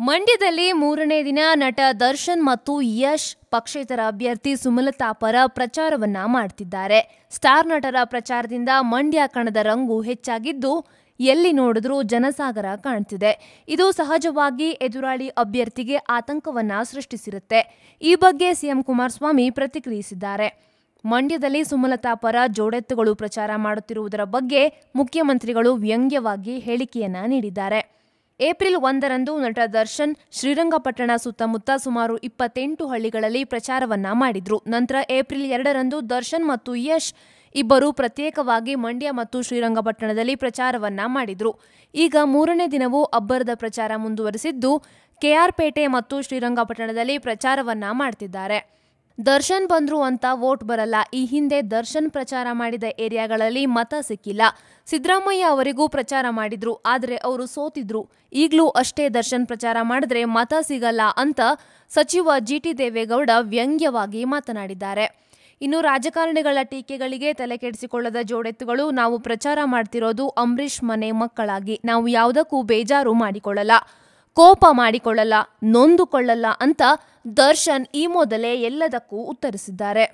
ಮಂಡ್ಯದಲ್ಲಿ ಮೂರನೇ ದಿನ ನಟ ದರ್ಶನ್ ಮತ್ತು ಯಶ್ ಪಕ್ಷೇತರ ಅಭ್ಯರ್ಥಿ ಸುಮಲತಾ ಪರ ಪ್ರಚಾರವನ್ನ ಮಾಡ್ತಿದ್ದಾರೆ. ಸ್ಟಾರ್ ನಟರ ಪ್ರಚಾರದಿಂದ ಮಂಡ್ಯ ಕಣದ ರಂಗು ಹೆಚ್ಚಾಗಿದ್ದು, ಎಲ್ಲಿ ನೋಡಿದ್ರೂ ಜನಸಾಗರ ಕಾಣ್ತಿದೆ. ಇದು ಸಹಜವಾಗಿ ಎದುರಾಳಿ ಅಭ್ಯರ್ಥಿಗೆ ಆತಂಕವನ್ನ ಸೃಷ್ಟಿಸಿರುತ್ತೆ. ಈ ಬಗ್ಗೆ ಸಿಎಂ ಕುಮಾರಸ್ವಾಮಿ ಪ್ರತಿಕ್ರಿಯಿಸಿದ್ದಾರೆ. ಮಂಡ್ಯದಲ್ಲಿ ಸುಮಲತಾ ಪರ ಜೋಡೆತ್ತುಗಳು ಪ್ರಚಾರ ಮಾಡುತ್ತಿರುವುದರ ಬಗ್ಗೆ ಮುಖ್ಯಮಂತ್ರಿಗಳು ವ್ಯಂಗ್ಯವಾಗಿ ಹೇಳಿಕೆಯನ್ನ ನೀಡಿದ್ದಾರೆ. ಏಪ್ರಿಲ್ ಒಂದರಂದು ನಟ ದರ್ಶನ್ ಶ್ರೀರಂಗಪಟ್ಟಣ ಸುತ್ತಮುತ್ತ ಸುಮಾರು ಇಪ್ಪತ್ತೆಂಟು ಹಳ್ಳಿಗಳಲ್ಲಿ ಪ್ರಚಾರವನ್ನ ಮಾಡಿದ್ರು. ನಂತರ ಏಪ್ರಿಲ್ ಎರಡರಂದು ದರ್ಶನ್ ಮತ್ತು ಯಶ್ ಇಬ್ಬರು ಪ್ರತ್ಯೇಕವಾಗಿ ಮಂಡ್ಯ ಮತ್ತು ಶ್ರೀರಂಗಪಟ್ಟಣದಲ್ಲಿ ಪ್ರಚಾರವನ್ನ ಮಾಡಿದ್ರು. ಈಗ ಮೂರನೇ ದಿನವೂ ಅಬ್ಬರದ ಪ್ರಚಾರ ಮುಂದುವರೆಸಿದ್ದು ಕೆಆರ್ಪೇಟೆ ಮತ್ತು ಶ್ರೀರಂಗಪಟ್ಟಣದಲ್ಲಿ ಪ್ರಚಾರವನ್ನ ಮಾಡ್ತಿದ್ದಾರೆ. ದರ್ಶನ್ ಬಂದ್ರು ಅಂತ ವೋಟ್ ಬರಲ್ಲ. ಈ ಹಿಂದೆ ದರ್ಶನ್ ಪ್ರಚಾರ ಮಾಡಿದ ಏರಿಯಾಗಳಲ್ಲಿ ಮತ ಸಿಕ್ಕಿಲ್ಲ. ಸಿದ್ದರಾಮಯ್ಯ ಅವರಿಗೂ ಪ್ರಚಾರ ಮಾಡಿದ್ರು, ಆದರೆ ಅವರು ಸೋತಿದ್ರು. ಈಗಲೂ ಅಷ್ಟೇ ದರ್ಶನ್ ಪ್ರಚಾರ ಮಾಡಿದ್ರೆ ಮತ ಸಿಗಲ್ಲ ಅಂತ ಸಚಿವ ಜಿಟಿ ದೇವೇಗೌಡ ವ್ಯಂಗ್ಯವಾಗಿ ಮಾತನಾಡಿದ್ದಾರೆ. ಇನ್ನು ರಾಜಕಾರಣಿಗಳ ಟೀಕೆಗಳಿಗೆ ತಲೆ ಕೆಡಿಸಿಕೊಳ್ಳದ ಜೋಡೆತ್ತುಗಳು, ನಾವು ಪ್ರಚಾರ ಮಾಡ್ತಿರೋದು ಅಂಬರೀಷ್ ಮನೆ ಮಕ್ಕಳಾಗಿ. ನಾವು ಯಾವುದಕ್ಕೂ ಬೇಜಾರು ಮಾಡಿಕೊಳ್ಳಲ್ಲ. ಕೋಪ ಮಾಡಿಕೊಳ್ಳಲ್ಲ ನೊಂದುಕೊಳ್ಳಲ್ಲ ಅಂತ ದರ್ಶನ್ ಈ ಮೊದಲೇ ಎಲ್ಲದಕ್ಕೂ ಉತ್ತರಿಸಿದ್ದಾರೆ.